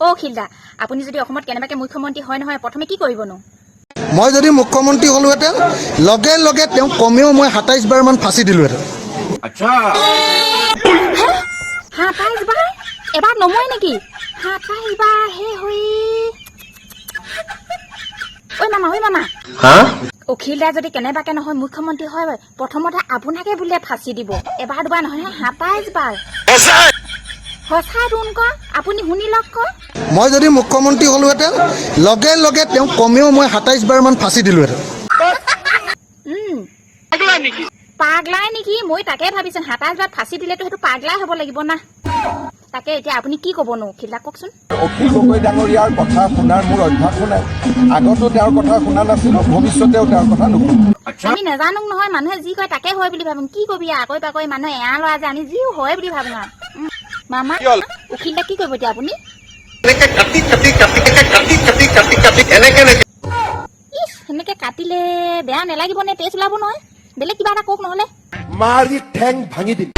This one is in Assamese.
অ' অখিলদা আপুনি যদি অসমত কেনেবাকে মুখ্যমন্ত্ৰী হয় নহয় প্ৰথমে কি কৰিবনো? মই যদি মুখ্যমন্ত্ৰী হ'লোহেঁতেন লগে লগে তেওঁক কমেও মই সাতাইছ বাৰমান ফাঁচি দিলোহেঁতেন। সাতাইছ বাৰ? এবাৰ নমৰে নেকি? সাতাইছ বাৰ হে হৈ। ঐ মামা ঐ মামা। অখিলদাই যদি কেনেবাকে নহয় মুখ্যমন্ত্ৰী হয় প্ৰথমতে আপোনাকে বোলে ফাঁচি দিব। এবাৰ দুবাৰ নহয় নহয়, সাতাইছ বাৰ। আপুনি শুনি লওক মই যদি মুখ্যমন্ত্ৰী হ'লোহেঁতেন লগে লগে তেওঁক কমেও মই সাতাইছ বাৰমান ফাঁচি দিলোহেঁতেন। পাগলাই নেকি? মই তাকে ভাবিছো সাতাইছ বাৰ ফাঁচি দিলেতো সেইটো পাগলাই হ'ব লাগিব না। তাকে এতিয়া আপুনি কি ক'বনো? অখিলদাক কওকচোন। অখিল গগৈ ডাঙৰীয়াৰ কথা শুনাৰ মোৰ অভ্যাসো নাই। আগতো তেওঁৰ কথা শুনা নাছিলো ভৱিষ্যতেও তেওঁৰ কথা নুশুনো। আমি নাজানো নহয় মানুহে যি কয় তাকে হয় বুলি ভাবো। কি কবি আকৈ পাকৈ মানুহে এয়া লৰা যে আমি যি হয় বুলি ভাবো আৰু। মামা অখিলদাক কি কৰিব এতিয়া আপুনি? ইছ সেনেকে কাটিলে বেয়া নেলাগিব নে? তেজ ওলাব নহয়। বেলেগ কিবা এটা কওক নহ'লে। মাৰি ঠেং ভাঙি দিম।